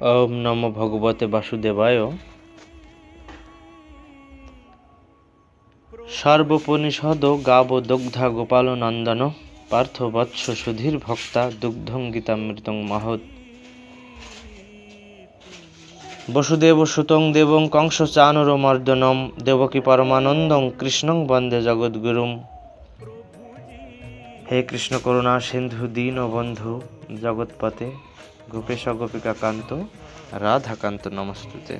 ওম নম ভগবতে বাসুদেবায়। সর্বপনিষদ গাব দগ্ধা গোপাল নন্দন পার্থ বৎস সুধীর ভক্তা দুগ্ধং গীতামৃতং মহৎ বসুদেব সুতং দেবং কংস চানুরমর্দনম দেবকী পরমানন্দং কৃষ্ণং বন্দে জগদ্গুরুম। হে কৃষ্ণ করুণা সিন্ধু দীন বন্ধু জগৎপতে। গোপেশ গোপিকা কান্ত রাধাকান্ত নমস্তুতে।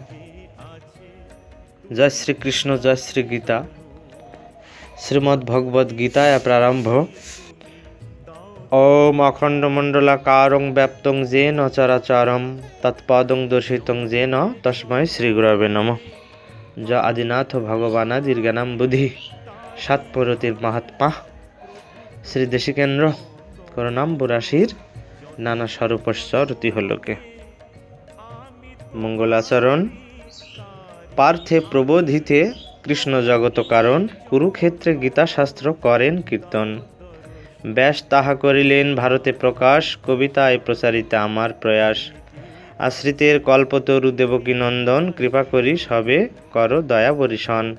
জয় শ্রীকৃষ্ণ, জয় শ্রী গীতা শ্রীমদ্ ভগবদ গীতায় প্রারম্ভ। ওম অখণ্ডমণ্ডলাকারং ব্যাপ্তং যেন চরাচরম, তৎপদং দর্শিতং যেন তস্মৈ শ্রীগুরবে নম। য আদিনাথ ভগবানাদির জ্ঞানাম বুদ্ধি সাতপরতির মহাত্মা। শ্রী দেশিকেন্দ্র, করুণাম্বুরাশির নানা স্বরূপস্য রতিহলোকে মঙ্গলাচরণ, পার্থে প্রবোধিতে কৃষ্ণ জগত কারণ, কুরুক্ষেত্রে গীতাশাস্ত্র করেন কীর্তন। ব্যাস তাহা করিলেন ভারতে প্রকাশ, কবিতায় প্রচারিত আমার প্রয়াস। আশ্রিতের কল্পতরু দেবকী নন্দন, কৃপা করি সবে, করো দয়া বরিশন।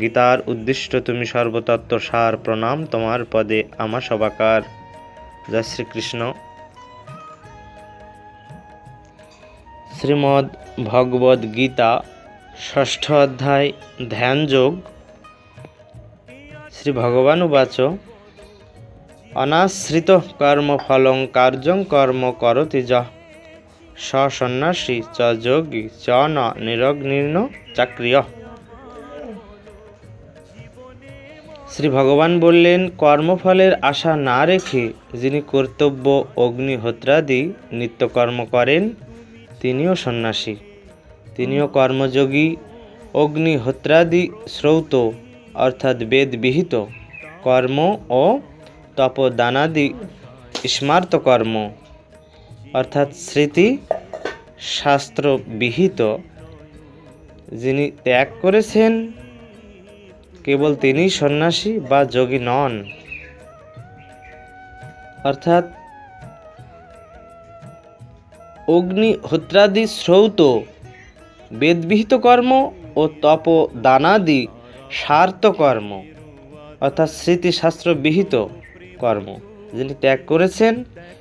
গীতার উদ্দিষ্ট তুমি সর্বতত্ত্ব সার প্রণাম তোমার পদে আমা সবাকার জয় শ্রীকৃষ্ণ। শ্রীমদ্ ভগবদ গীতা ষষ্ঠ অধ্যায় ধ্যানযোগ। শ্রী ভগবান উবাচ অনাশ্রিত কর্মফলং কার্যং কর্ম করতি য। সন্ন্যাসী চ যোগী চ ন নিরগ্নির্ণ চাক্রিয়। শ্রী ভগবান বললেন, কর্মফলের আশা না রেখে যিনি কর্তব্য, অগ্নিহোত্রাদি, নিত্যকর্ম করেন তিনিও সন্ন্যাসী। তিনিও কর্মযোগী, অগ্নিহোত্রাদি শ্রৌত অর্থাৎ বেদবিহিত। কর্ম ও তপদানাদি স্মার্ত কর্ম অর্থাৎ স্মৃতি শাস্ত্রবিহিত। যিনি ত্যাগ করেছেন, কেবল তিনি সন্ন্যাসী বা যোগী নন। অর্থাৎ অগ্নিহোত্রাদি শ্রৌত বেদবিহিত কর্ম ও তপ দানাদি স্বার্থ কর্ম অর্থাৎ স্মৃতিশাস্ত্র বিহিত কর্ম, যিনি ত্যাগ করেছেন,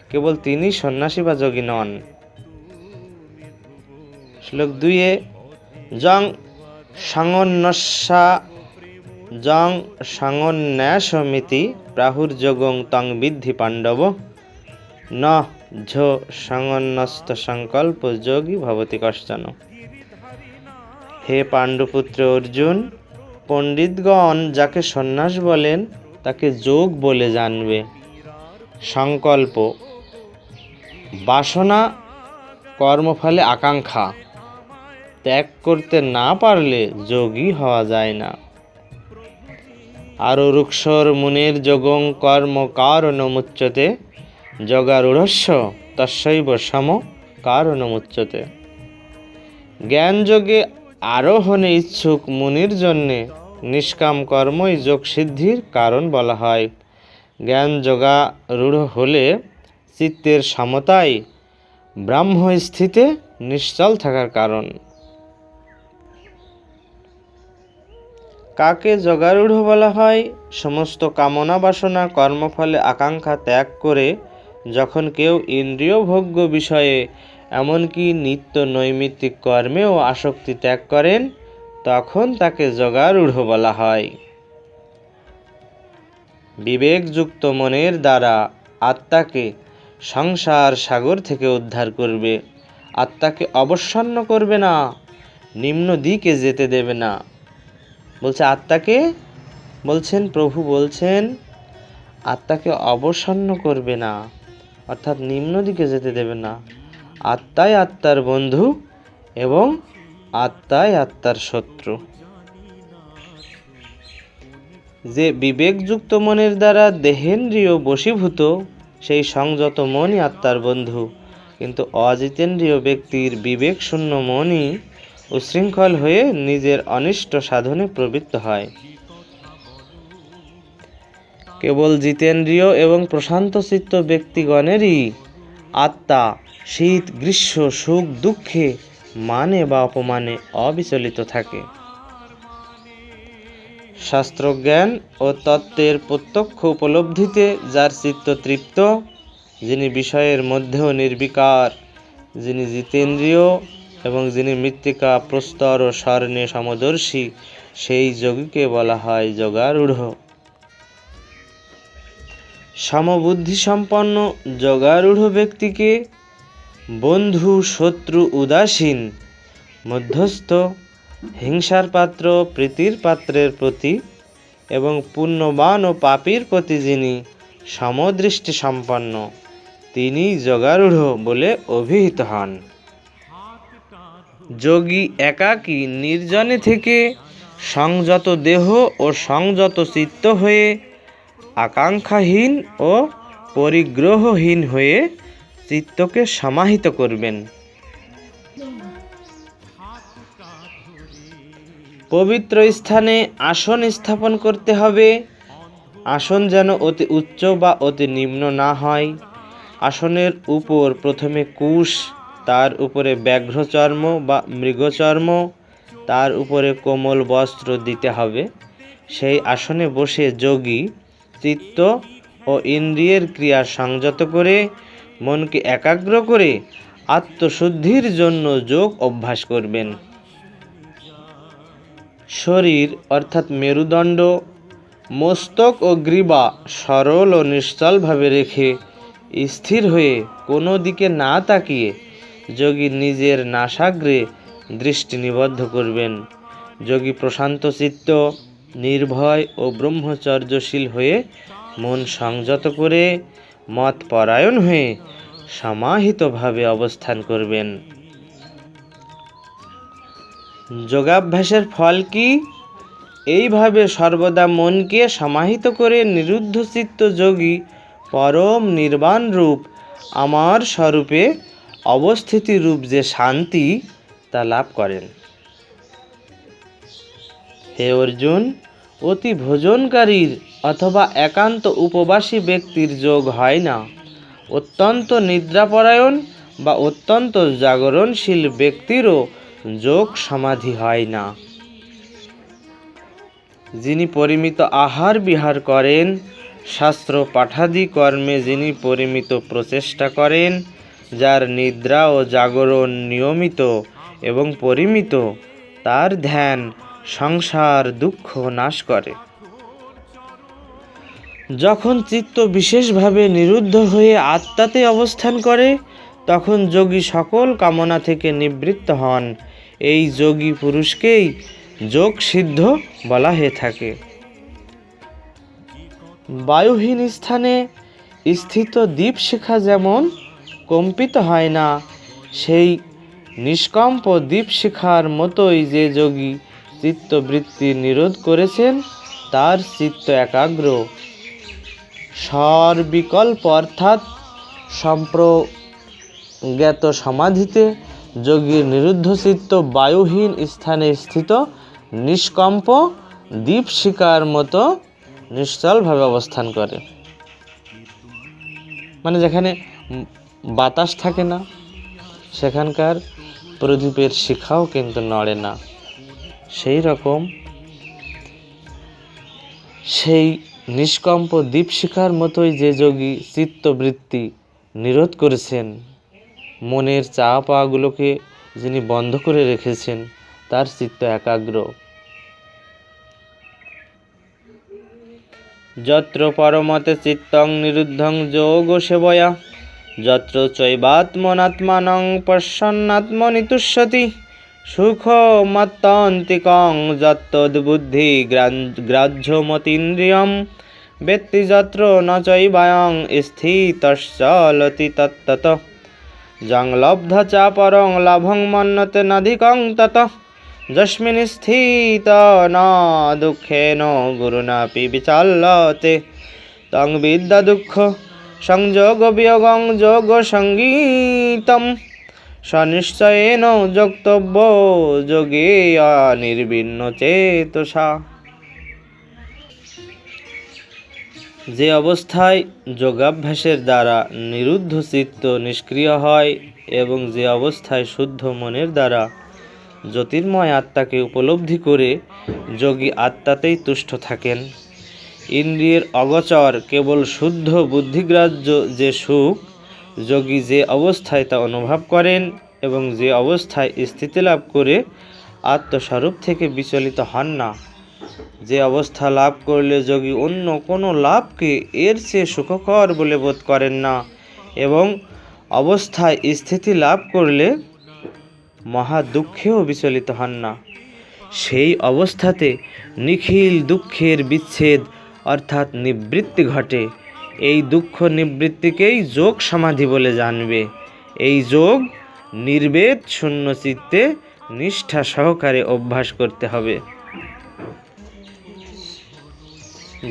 কেবল তিনি সন্ন্যাসী বা যোগী নন। শ্লোক দুইয়ে জং সাঙন্যসা জং সাঙন্যাসমিতি প্রাহুর্যোগং তং বিদ্ধি পাণ্ডব, ন ঝো সাঙন্যস্ত সংকল্প যোগী ভবতি কশ্চন। হে পাণ্ডুপুত্র অর্জুন, পণ্ডিতগণ যাকে সন্ন্যাস বলেন, তাকে যোগ বলে জানবে। সংকল্প, বাসনা, কর্মফলে আকাঙ্ক্ষা। ত্যাগ করতে না পারলে যোগী হওয়া যায় না। আরও রুক্ষর মুনের যোগং কর্ম কারণমুচ্যতে জগারূঢ়স্য তস্যৈব সম, কারণমুচ্যতে। জ্ঞানযোগে আরোহণে ইচ্ছুক মুনির জন্যে নিষ্কাম কর্মই যোগ সিদ্ধির কারণ বলা হয়। জ্ঞান যোগারূঢ় হলে চিত্তের সমতায় ব্রাহ্মস্থিতে নিশ্চল থাকার কারণ। কাকে জগারূঢ় বলা হয়? সমস্ত কামনা বাসনা কর্মফলে আকাঙ্ক্ষা ত্যাগ করে যখন কেউ ইন্দ্রিয় ভোগ্য বিষয়ে এমনকি নিত্য নৈমিত্তিক কর্মেও আসক্তি ত্যাগ করেন, তখন তাকে জগারূঢ় বলা হয়। বিবেকযুক্ত মনের দ্বারা আত্মাকে সংসার সাগর থেকে উদ্ধার করবে। আত্মাকে অবসন্ন করবে না, নিম্ন দিকে যেতে দেবে না। বলছে, আত্মাকে? বলছেন, প্রভু বলছেন, আত্মাকে অবসন্ন করবে না। অর্থাৎ নিম্ন দিকে যেতে দেবে না। আত্মাই আত্মার বন্ধু এবং আত্মাই আত্মার শত্রু। যে বিবেকযুক্ত মনের দ্বারা দেহেন্দ্রিয় বশীভূত, সেই সংযত মনই আত্মার বন্ধু। কিন্তু অজিতেন্দ্রীয় ব্যক্তির বিবেক শূন্য মনই উশৃঙ্খল হয়ে নিজের অনিষ্ট সাধনে প্রবৃত্ত হয়। কেবল জিতেন্দ্রীয় এবং প্রশান্ত চিত্ত ব্যক্তিগণেরই আত্মা, শীত, গ্রীষ্ম, সুখ, দুঃখে মানে বা অপমানে অবিচলিত থাকে। শাস্ত্রজ্ঞান ও তত্ত্বের প্রত্যক্ষ উপলব্ধিতে যার চিত্ত তৃপ্ত, যিনি বিষয়ের মধ্যেও নির্বিকার, যিনি জিতেন্দ্রীয় এবং যিনি মৃত্তিকা, প্রস্তর ও স্বর্ণে সমদর্শী, সেই যোগীকে বলা হয় যোগারূঢ়। সমবুদ্ধি সম্পন্ন যোগারূঢ় ব্যক্তিকে বন্ধু, শত্রু, উদাসীন, মধ্যস্থ, হিংসার পাত্র, প্রীতির পাত্রের প্রতি এবং পুণ্যবান ও পাপীর প্রতি যিনি সমদৃষ্টি সম্পন্ন তিনি যোগারূঢ় বলে অভিহিত হন। যোগী একাকী, নির্জনে থেকে সংযত দেহ ও সংযত চিত্ত হয়ে আকাঙ্ক্ষাহীন ও পরিগ্রহহীন হয়ে চিত্তকে সমাহিত করবেন। পবিত্র স্থানে আসন স্থাপন করতে হবে। আসন যেন অতি উচ্চ বা অতি নিম্ন না হয়। আসনের উপর প্রথমে কুশ, তার উপরে ব্যাঘ্রচর্ম বা মৃগচর্ম, তার উপরে কোমল বস্ত্র দিতে হবে। সেই আসনে বসে যোগী চিত্ত ও ইন্দ্রিয়ের ক্রিয়া সংযত করে, মনকে একাগ্র করে আত্মশুদ্ধির জন্য যোগ অভ্যাস করবেন। শরীর অর্থাৎ মেরুদণ্ড, মস্তক ও গ্রীবা সরল ও নিশ্চলভাবে রেখে স্থির হয়ে কোনো দিকে না তাকিয়ে যোগী নিজের নাসাগ্রে দৃষ্টি নিবদ্ধ করবেন। যোগী প্রশান্ত চিত্ত নির্ভয় ও ব্রহ্মচর্যশীল হয়ে মন সংযত করে মত পরায়ণ হয়ে সমাহিতভাবে অবস্থান করবেন। যোগাভ্যাসের ফল কি? এইভাবে সর্বদা মনকে সমাহিত করে নিরুদ্ধ চিত্ত যোগী পরম নির্বাণ রূপ আমার স্বরূপে অবস্থিতি রূপ যে শান্তি তা লাভ করেন। হে অর্জুন, অতি ভোজনকারীর অথবা একান্ত উপবাসী ব্যক্তির যোগ হয় না। অত্যন্ত নিদ্রাপরায়ণ বা অত্যন্ত জাগরণশীল ব্যক্তিরও যোগ সমাধি হয় না। যিনি পরিমিত আহার বিহার করেন, শাস্ত্র পাঠাদি কর্মে যিনি পরিমিত প্রচেষ্টা করেন, যার নিদ্রা ও জাগরণ নিয়মিত এবং পরিমিত, তার ধ্যান সংসার দুঃখ নাশ করে। যখন চিত্ত বিশেষভাবে নিরুদ্ধ হয়ে আত্মাতে অবস্থান করে, তখন যোগী সকল কামনা থেকে নিবৃত্ত হন। এই যোগী পুরুষকেই যোগ সিদ্ধ বলা হয়ে থাকে। বায়ুহীন স্থানে স্থিত দীপশিখা যেমন কম্পিত হয় না, সেই নিষ্কম্প দীপশিখার মতোই যে যোগী চিত্তবৃত্তি নিরোধ করেছেন, তার চিত্ত একাগ্র। সর্বিকল্প অর্থাৎ সম্প্রজ্ঞাত সমাধিতে যোগীর নিরুদ্ধ চিত্ত বায়ুহীন স্থানে স্থিত, নিষ্কম্প দীপশিকার মতো নিশ্চলভাবে অবস্থান করে। মানে যেখানে বাতাস থাকে না, সেখানকার প্রদীপের শিখাও কিন্তু নড়ে না। সেই রকম সেই নিষ্কম্প দীপশিখার মতোই যে যোগী চিত্তবৃত্তি নিরোধ করেছেন, মনের চা পাওয়াগুলোকে যিনি বন্ধ করে রেখেছেন, তার চিত্ত একাগ্র। যত্র পরমতে চিত্তং নিরুদ্ধং যোগ সেবয়া, যত্র চৈবাত্মনাত্মানং পশ্যন্নাত্মনি তুষ্যতি সুখমত্তান্তিকং যত্তদ্বুদ্ধি গ্রাহ্যমতীন্দ্রিয়ম। বেত্তি যত্র ন চৈবায়ং স্থিতশ্চলতি তত্তত যং লব্ধ চা পরং লাভং মন্যতে নধিকং তত। যস্মিন স্থিত ন দুঃখেন গুরুনাপি বিচাল্যতে। তং বিদ্যা দুঃখ সংযোগ বিয়োগং যোগ সঙ্গীতম। সনিশ্চয়েন যোক্তব্য, যোগে নির্বিন্ন চেতসা। যে অবস্থায় যোগাভ্যাসের দ্বারা নিরুদ্ধ চিত্ত নিষ্ক্রিয় হয় এবং যে অবস্থায় শুদ্ধ মনের দ্বারা জ্যোতির্ময় আত্মাকে উপলব্ধি করে যোগী আত্মাতেই তুষ্ট থাকেন। ইন্দ্রিয়ের অগচর কেবল শুদ্ধ বুদ্ধিগ্রাহ্য যে সুখ যোগী যে অবস্থায় তা অনুভব করেন এবং যে অবস্থায় স্থিতি লাভ করে আত্মস্বরূপ থেকে বিচলিত হন না। যে অবস্থা লাভ করলে যোগী অন্য কোনো লাভকে এর চেয়ে সুখকর বলে বোধ করেন না এবং অবস্থায় স্থিতি লাভ করলে মহা দুঃখেও বিচলিত হন না। সেই অবস্থাতে নিখিল দুঃখের বিচ্ছেদ অর্থাৎ নিবৃত্তি ঘটে। এই দুঃখ নিবৃত্তিকেই যোগ সমাধি বলে জানবে। এই যোগ নির্বেদ শূন্য চিত্তে নিষ্ঠা সহকারে অভ্যাস করতে হবে।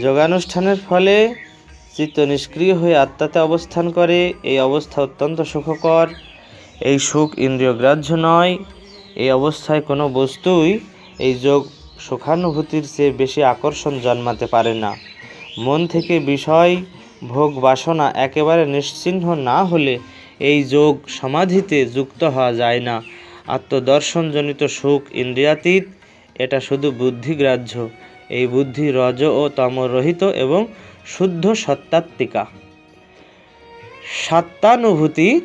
যোগানুষ্ঠানের ফলে চিত্ত নিষ্ক্রিয় হয়ে আত্মাতে অবস্থান করে। এই অবস্থা অত্যন্ত সুখকর। এই সুখ ইন্দ্রিয় গ্রাহ্য নয়। এই অবস্থায় কোনো বস্তুই এই যোগ সুখানুভূতির চেয়ে বেশি আকর্ষণ জন্মাতে পারে না। মন থেকে বিষয় ভোগ বাসনা একেবারে নিশ্চিহ্ন না হলে এই যোগ সমাধিতে যুক্ত হওয়া যায় না। আত্মদর্শনজনিত সুখ ইন্দ্রিয়াতীত, এটা শুধু বুদ্ধিগ্রাহ্য এই বুদ্ধি রজ ও তমরহিত এবং শুদ্ধ সত্তাত্মিকা সত্তানুভূতি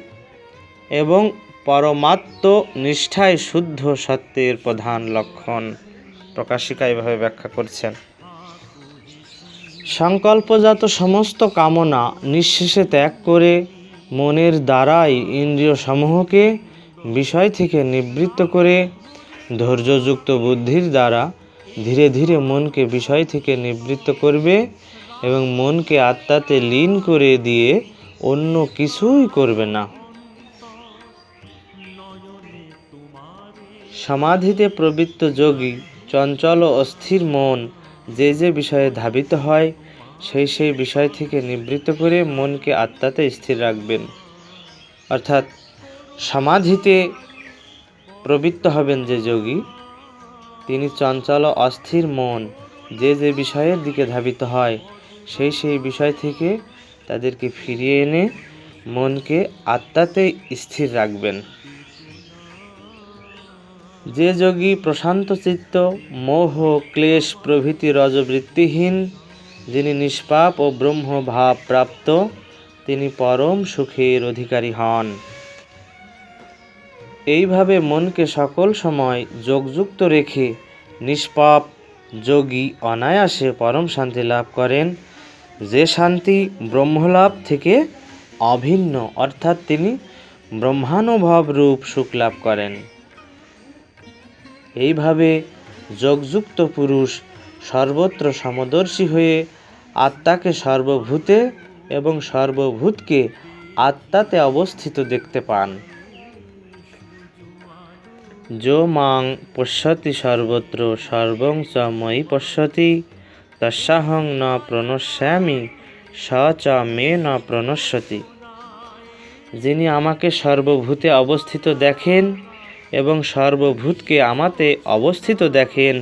এবং পরমাত্ম নিষ্ঠায় শুদ্ধ সত্যের প্রধান লক্ষণ। প্রকাশিকা এভাবে ব্যাখ্যা করছেন। সংকল্পজাত সমস্ত কামনা নিঃশেষে ত্যাগ করে মনের দ্বারাই ইন্দ্রিয় সমূহকে বিষয় থেকে নিবৃত্ত করে ধৈর্যযুক্ত বুদ্ধির দ্বারা ধীরে ধীরে মনকে বিষয় থেকে নিবৃত্ত করবে এবং মনকে আত্মাতে লীন করে দিয়ে অন্য কিছুই করবে না। সমাধিতে প্রবৃত্ত যোগী চঞ্চল অস্থির মন যে যে বিষয়ে ধাবিত হয়, সেই সেই বিষয় থেকে নিবৃত্ত করে মনকে আত্মাতে স্থির রাখবেন। অর্থাৎ সমাধিতে প্রবৃত্ত হবেন যে যোগী, তিনি চঞ্চল অস্থির মন যে যে বিষয়ের দিকে ধাবিত হয়, সেই সেই বিষয় থেকে তাদেরকে ফিরিয়ে এনে মনকে আত্মাতে স্থির রাখবেন। যে যোগী প্রশান্ত চিত্ত, মোহ, ক্লেশ প্রভৃতি রজবৃত্তিহীন, যিনি নিষ্পাপ ও ব্রহ্ম ভাব প্রাপ্ত, তিনি পরম সুখের অধিকারী হন। এইভাবে মনকে সকল সময় যোগযুক্ত রেখে নিষ্পাপ যোগী অনায়াসে পরম শান্তি লাভ করেন। যে শান্তি ব্রহ্মলাভ থেকে অভিন্ন, অর্থাৎ তিনি ব্রহ্মানুভব রূপ সুখ লাভ করেন। এইভাবে যোগযুক্ত পুরুষ সর্বত্র সমদর্শী হয়ে আত্মাকে সর্বভূতে এবং সর্বভূতকে আত্মাতে অবস্থিত দেখতে পান। যো মাং পশ্যতি সর্বত্র সর্বং চ ময়ি পশ্যতি, তস্যাহং ন প্রণশ্যামি, স চ মে ন প্রণশ্যতি। যিনি আমাকে সর্বভূতে অবস্থিত দেখেন এবং সর্বভূতকে আমাতে অবস্থিত দেখেন।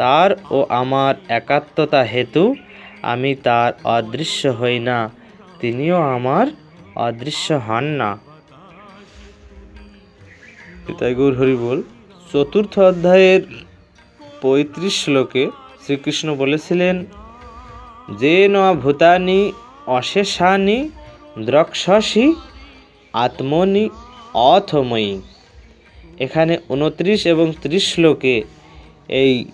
তার ও আমার একাত্মতা হেতু আমি তার অদৃশ্য হই না, তিনিও আমার অদৃশ্য হন না। গৌর হরি বল, চতুর্থ অধ্যায়ের পঁয়ত্রিশ শ্লোকে শ্রীকৃষ্ণ বলেছিলেন, যে ন ভূতানি অশেষানি দ্রক্ষসি আত্মনি অথময়ী। এখানে উনত্রিশ এবং ত্রিশ শ্লোকে এই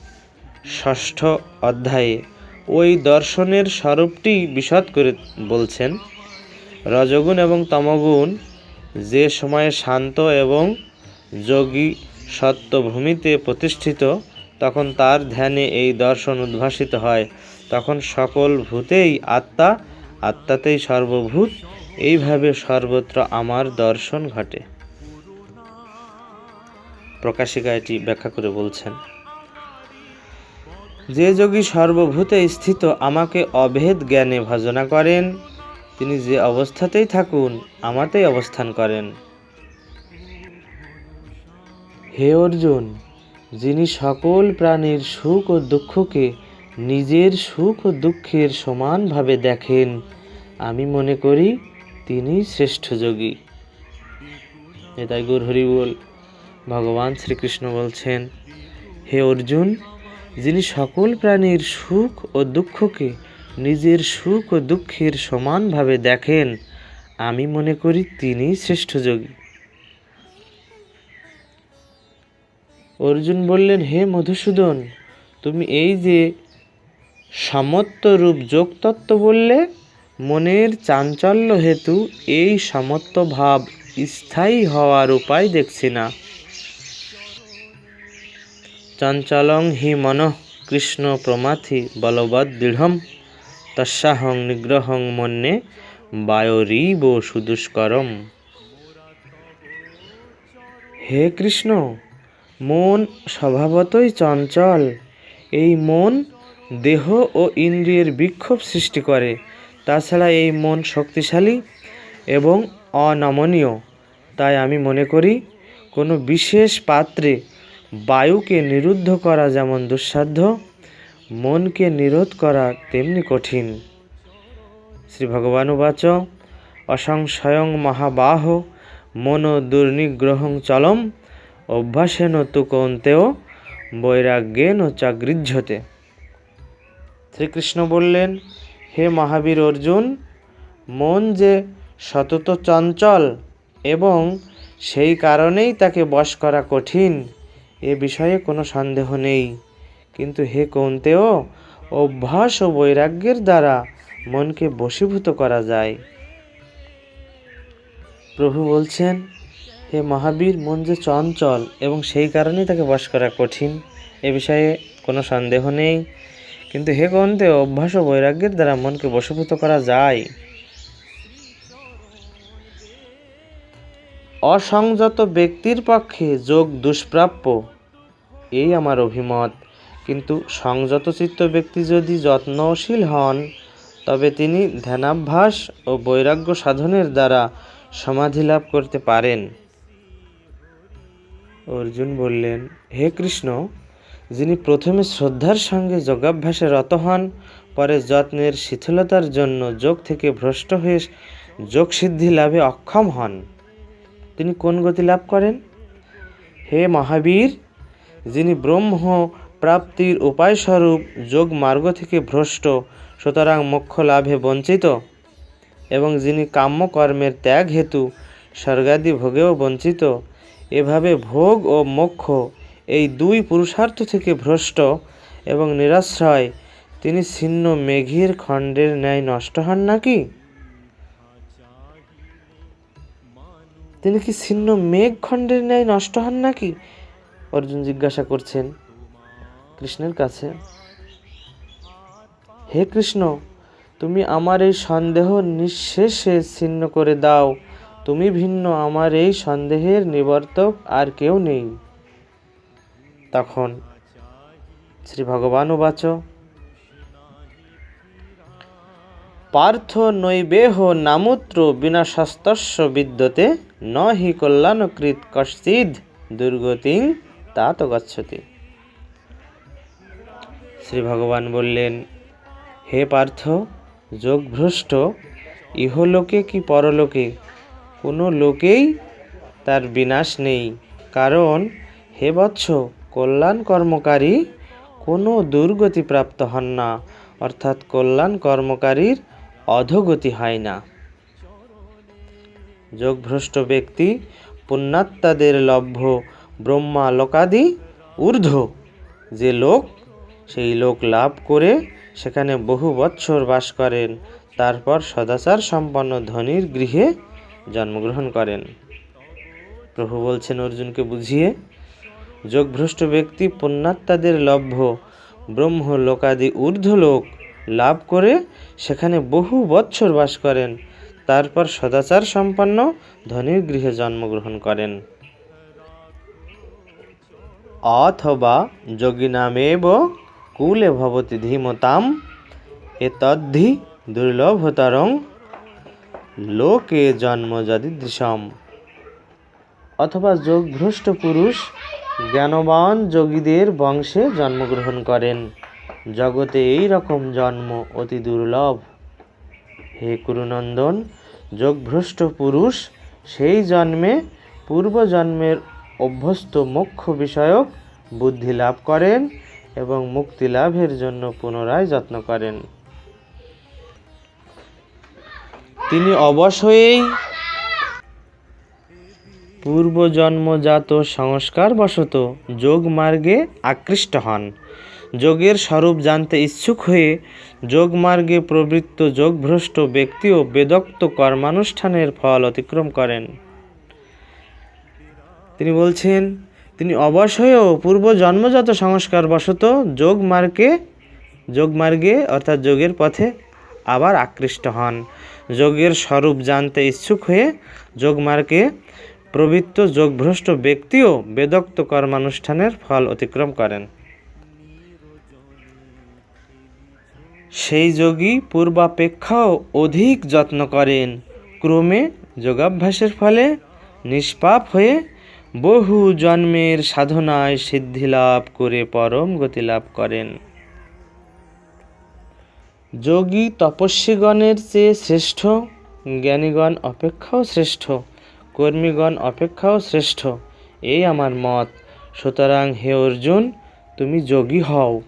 ষষ্ঠ অধ্যায়ে ওই দর্শনের স্বরূপটি বিশদ করে বলছেন, রজগুণ এবং তমগুণ যে সময়ে শান্ত এবং যোগী সত্যভূমিতে প্রতিষ্ঠিত, তখন তার ধ্যানে এই দর্শন উদ্ভাসিত হয়। তখন সকল ভূতেই আত্মা, আত্মাতেই সর্বভূত। এইভাবে সর্বত্র আমার দর্শন ঘটে। প্রকাশিকা এটি ব্যাখ্যা করে বলছেন, যে যোগী সর্বভূতে স্থিত, আমাকে অভেদ জ্ঞানে ভজনা করেন। তিনি যে অবস্থাতেই থাকুন, আমাতেই অবস্থান করেন। হে অর্জুন, যিনি সকল প্রাণীর সুখ ও দুঃখকে নিজের সুখ ও দুঃখের সমানভাবে দেখেন, আমি মনে করি তিনি শ্রেষ্ঠ যোগী। এটাই গুর হরি বল ভগবান শ্রীকৃষ্ণ বলছেন, হে অর্জুন, যিনি সকল প্রাণীর সুখ ও দুঃখকে নিজের সুখ ও দুঃখের সমানভাবে দেখেন, আমি মনে করি তিনি শ্রেষ্ঠ যোগী। অর্জুন বললেন, হে মধুসূদন, তুমি এই যে সমত্ব রূপ যোগতত্ত্ব বললে, মনের চাঞ্চল্য হেতু এই সমত্ব ভাব স্থায়ী হওয়ার উপায় দেখছি না। চঞ্চলং হি মনঃ কৃষ্ণ প্রমাথি বলবৎ দৃঢ়ম। তস্যাহং নিগ্রহং মন্যে বায়রীব সুদুষ্করম। হে কৃষ্ণ, মন স্বভাবতই চঞ্চল। এই মন দেহ ও ইন্দ্রিয়ের বিক্ষোভ সৃষ্টি করে। তাছাড়া এই মন শক্তিশালী এবং অনমনীয়। তাই আমি মনে করি, কোনো বিশেষ পাত্রে বায়ুকে নিরুদ্ধ করা যেমন দুঃসাধ্য, মনকে নিরোধ করা তেমনি কঠিন। শ্রী ভগবানুবাচ অসংশয়ং মহাবাহ, মন দুর্নিগ্রহং চলম, অভ্যাসেন তু কৌন্তেয় বৈরাগ্যেন চাগৃহ্যতে। শ্রীকৃষ্ণ বললেন, হে মহাবীর অর্জুন, মন যে সতত চঞ্চল এবং সেই কারণেই তাকে বশ করা কঠিন এ বিষয়ে কোনো সন্দেহ নেই। কিন্তু হে কৌন্তেয়, অভ্যাস ও বৈরাগ্যের দ্বারা মনকে বশীভূত করা যায়। প্রভু বলছেন, হে মহাবীর, মন যে চঞ্চল এবং সেই কারণেই তাকে বাস করা কঠিন, এ বিষয়ে কোনো সন্দেহ নেই। কিন্তু হে কন্তে অভ্যাস ও বৈরাগ্যের দ্বারা মনকে বশীভূত করা যায়। অসংযত ব্যক্তির পক্ষে যোগ দুষ্প্রাপ্য। এই আমার অভিমত। কিন্তু সংযত চিত্ত ব্যক্তি যদি যত্নশীল হন, তবে তিনি ধ্যানাভ্যাস ও বৈরাগ্য সাধনের দ্বারা সমাধি লাভ করতে পারেন। অর্জুন বললেন, হে কৃষ্ণ, যিনি প্রথমে শ্রদ্ধার সঙ্গে যোগাভ্যাসে রত হন, পরে যত্নের শিথিলতার জন্য যোগ থেকে ভ্রষ্ট হয়ে যোগ সিদ্ধি লাভে অক্ষম হন, তিনি কোন গতি লাভ করেন? হে মহাবীর যিনি ব্রহ্ম প্রাপ্তির উপায়স্বরূপ যোগ মার্গ থেকে ভ্রষ্ট, সুতরাং মোক্ষ লাভে বঞ্চিত, এবং যিনি কাম্য কর্মের ত্যাগ হেতু স্বর্গাদি ভোগেও বঞ্চিত, এভাবে ভোগ ও মোক্ষ এই দুই পুরুষার্থ থেকে ভ্রষ্ট এবং নিরাশ্রয়, তিনি ছিন্ন মেঘের খণ্ডের ন্যায় নষ্ট হন নাকি? তিনি কি ছিন্ন মেঘ খণ্ডের ন্যায় নষ্ট হন নাকি? অর্জুন জিজ্ঞাসা করছেন, কৃষ্ণের কাছে? হে কৃষ্ণ, তুমি আমার এই সন্দেহ নিঃশেষে ছিন্ন করে দাও। তুমি ভিন্ন, আমার এই সন্দেহের নিবর্তক আর কেউ নেই। তখন শ্রী ভগবান বাচ। পার্থ নৈবেহ নামুত্র বিনা বিনাশস্তস্য বিদ্যতে ন হি কল্যাণকৃত কশ্চিদ দুর্গতিং তা তো গচ্ছতি। শ্রী ভগবান বললেন, হে পার্থ, যোগভ্রষ্ট, ইহলোকে কি পরলোকে? কোনো লোকেই তার বিনাশ নেই। কারণ, হে বৎস, কল্যাণ কর্মকারী কোনো দুর্গতি প্রাপ্ত হন না, অর্থাৎ কল্যাণ কর্মকারীর অধোগতি হয় না। যোগভ্রষ্ট ব্যক্তি পুণ্যাত্মাদের লভ্য ব্রহ্মা লোকাদি ঊর্ধ্ব। যে লোক, সেই লোক লাভ করে সেখানে বহু বৎসর বাস করেন, তারপর সদাচার সম্পন্ন ধনির গৃহে জন্মগ্রহণ করেন। প্রভু বলছেন, অর্জুনকে বুঝিয়ে, যোগভ্রষ্ট ব্যক্তি পুণ্যাত্মাদের লভ্য ব্রহ্ম লোকাদি ঊর্ধ্ব লোক লাভ করে সেখানে বহু বৎসর বাস করেন, তারপর সদাচার সম্পন্ন ধনির গৃহে জন্মগ্রহণ করেন। অথবা যোগিনামেব কুলে ভবতি ধীমতাম এতদ্ধি দুর্লভতরং লোকে জন্ম যদি দৃশম। অথবা যোগভ্রষ্ট পুরুষ জ্ঞানবান যোগীদের বংশে জন্মগ্রহণ করেন, জগতে এই রকম জন্ম অতি দুর্লভ। হে কুরুনন্দন, যোগভ্রষ্ট পুরুষ সেই জন্মে পূর্বজন্মের অভ্যস্ত মোক্ষ বিষয়ক বুদ্ধি লাভ করেন এবং মুক্তি লাভের জন্য পুনরায় যত্ন করেন। তিনি অবশ্যই পূর্বজন্মজাত সংস্কার বশত যোগ মার্গে আকৃষ্ট হন। যোগের স্বরূপ জানতে ইচ্ছুক হয়ে যোগ মার্গে প্রবৃত্ত যোগভ্রষ্ট ব্যক্তিও বেদক্ত কর্মানুষ্ঠানের ফল অতিক্রম করেন। তিনি বলছেন, তিনি অবশ্যইও পূর্ব জন্মজাত সংস্কার বশত যোগ মার্গে যোগ মার্গে অর্থাৎ যোগের পথে আবার আকৃষ্ট হন। যোগের স্বরূপ জানতে ইচ্ছুক হয়ে যোগ মার্গে প্রবৃত্ত যোগভ্রষ্ট ব্যক্তিও বেদক্ত কর্মানুষ্ঠানের ফল অতিক্রম করেন। সেই যোগী পূর্বাপেক্ষাও অধিক যত্ন করেন। ক্রমে যোগাভ্যাসের ফলে নিষ্পাপ হয়ে বহু জন্মের সাধনায় সিদ্ধি লাভ করে পরম গতি লাভ করেন। যোগী তপস্বীগণের চেয়ে শ্রেষ্ঠ, জ্ঞানীগণ অপেক্ষাও শ্রেষ্ঠ, কর্মীগণ অপেক্ষাও শ্রেষ্ঠ, এই আমার মত। সুতরাং হে অর্জুন, তুমি যোগী হও।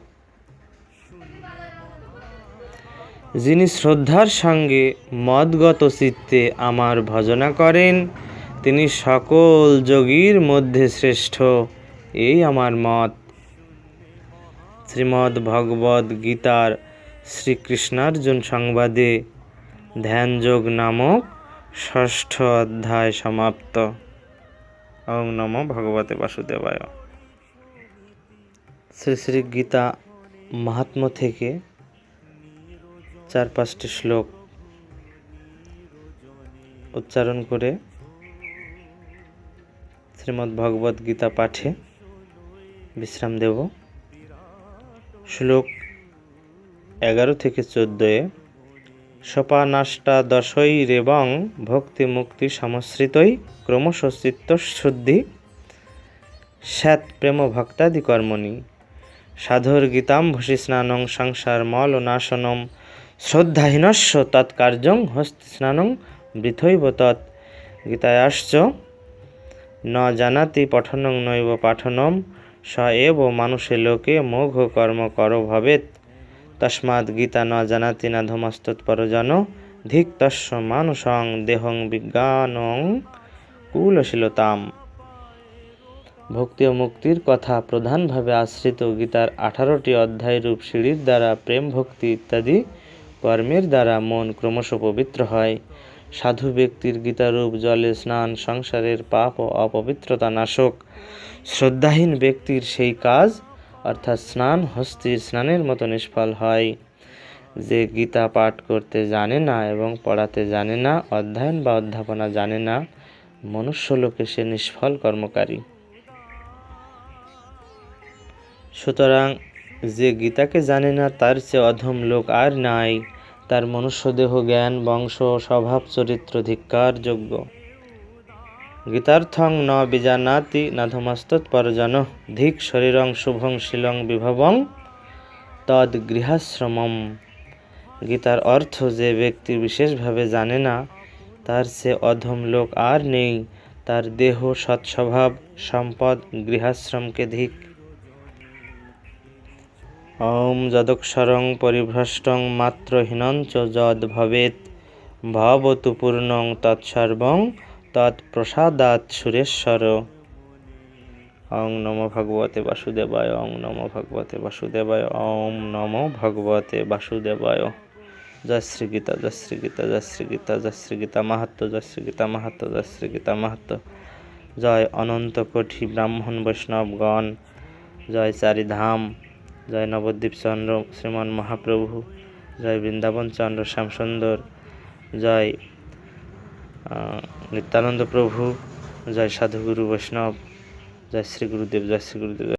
যিনি শ্রদ্ধার সঙ্গে মদগত চিত্তে আমার ভজনা করেন তিনি সকল যোগীর মধ্যে শ্রেষ্ঠ। এই আমার মত। শ্রীমদ্ ভগবদ গীতার শ্রীকৃষ্ণার্জুন সংবাদে ধ্যানযোগ নামক ষষ্ঠ অধ্যায় সমাপ্ত। ওম নম ভগবতে বাসুদেবায়। শ্রী শ্রী গীতা মাহাত্ম থেকে চার পাঁচটি শ্লোক উচ্চারণ করে শ্রীমদ্ ভগবদ গীতা পাঠে বিশ্রাম দেব। শ্লোক এগারো থেকে চোদ্দোয়, সোপানাষ্টাদশৈরেবং ভক্তি মুক্তি সমশ্রিতই ক্রমশ চিত্তশুদ্ধি স্যাৎ প্রেম ভক্তাদি কর্মণি সাধুর গীতাম্ভসি স্নানং সংসার মল নাশনম শ্রদ্ধাহীনস্য তৎকার্যং হস্তি স্নানং বৃথৈব তৎ, গীতায়াশ্চ ন জানাতি পঠনং নৈব পাঠনম, স এব মানুষে লোকে মোঘ কর্ম কর ভবেত। তস্মাৎ গীতা ন জানাতি না ধমস্তৎপরজন ধিক তস্য মানুষং দেহং বিজ্ঞানং কুলশীলতাম। ভক্তি ও মুক্তির কথা প্রধানভাবে আশ্রিত গীতার আঠারোটি অধ্যায়রূপ সিঁড়ির দ্বারা প্রেম ভক্তি ইত্যাদি কর্মের দ্বারা মন ক্রমশ পবিত্র হয়। সাধু ব্যক্তির গীতারূপ জলে স্নান, সংসারের পাপ ও অপবিত্রতা নাশক। শ্রদ্ধাহীন ব্যক্তির সেই কাজ, অর্থাৎ স্নান, হস্তির স্নানের মতো নিষ্ফল হয়। যে গীতা পাঠ করতে জানে না এবং পড়াতে জানে না, অধ্যয়ন বা অধ্যাপনা জানে না মনুষ্যলোকে সে নিষ্ফল কর্মকারী। সুতরাং যে গীতাকে জানে না, তার চেয়ে অধম লোক আর নাই। তার মনুষ্যদেহ, জ্ঞান, বংশ, স্বভাব, চরিত্র ধিক্কারযোগ্য গীতার্থং ন বিজানাতি নাধমস্তৎপরজন ধিক শরীরং শুভং শিলং বিভবং তদ গৃহাশ্রমম। গীতার অর্থ যে ব্যক্তি বিশেষভাবে জানে না, তার সে অধম লোক আর নেই, তার দেহ সৎস্বভাব, সম্পদ, গৃহাশ্রমকে ধিক। ওম যদক্ষরং পরিভ্রষ্টং মাত্রহীনঞ্চ যদ ভবেত ভবতু পূর্ণং তৎসর্বং তৎপ্রসাদাৎ সুরেশ্বর। ওং নম ভগবতে বাসুদেবায়, ওং নম ভগবতে বাসুদেবায়, ওম নম ভগবতে বাসুদেবায়। জয় শ্রী গীতা জয় শ্রী গীতা জয় শ্রী গীতা জয় শ্রী গীতা মাহাত্ম, জয় শ্রী গীতা মাহাত্ম, জয় শ্রী গীতা মাহাত্ম। জয় অনন্ত কোঠি ব্রাহ্মণ বৈষ্ণবগণ। জয় চারিধাম জয় নবদ্বীপ চন্দ্র শ্রীমান মহাপ্রভু, জয় বৃন্দাবন চন্দ্র শ্যামসুন্দর, জয় নিত্যানন্দ প্রভু, জয় সাধুগুরু বৈষ্ণব, জয় শ্রী গুরুদেব, জয় শ্রী গুরুদেব।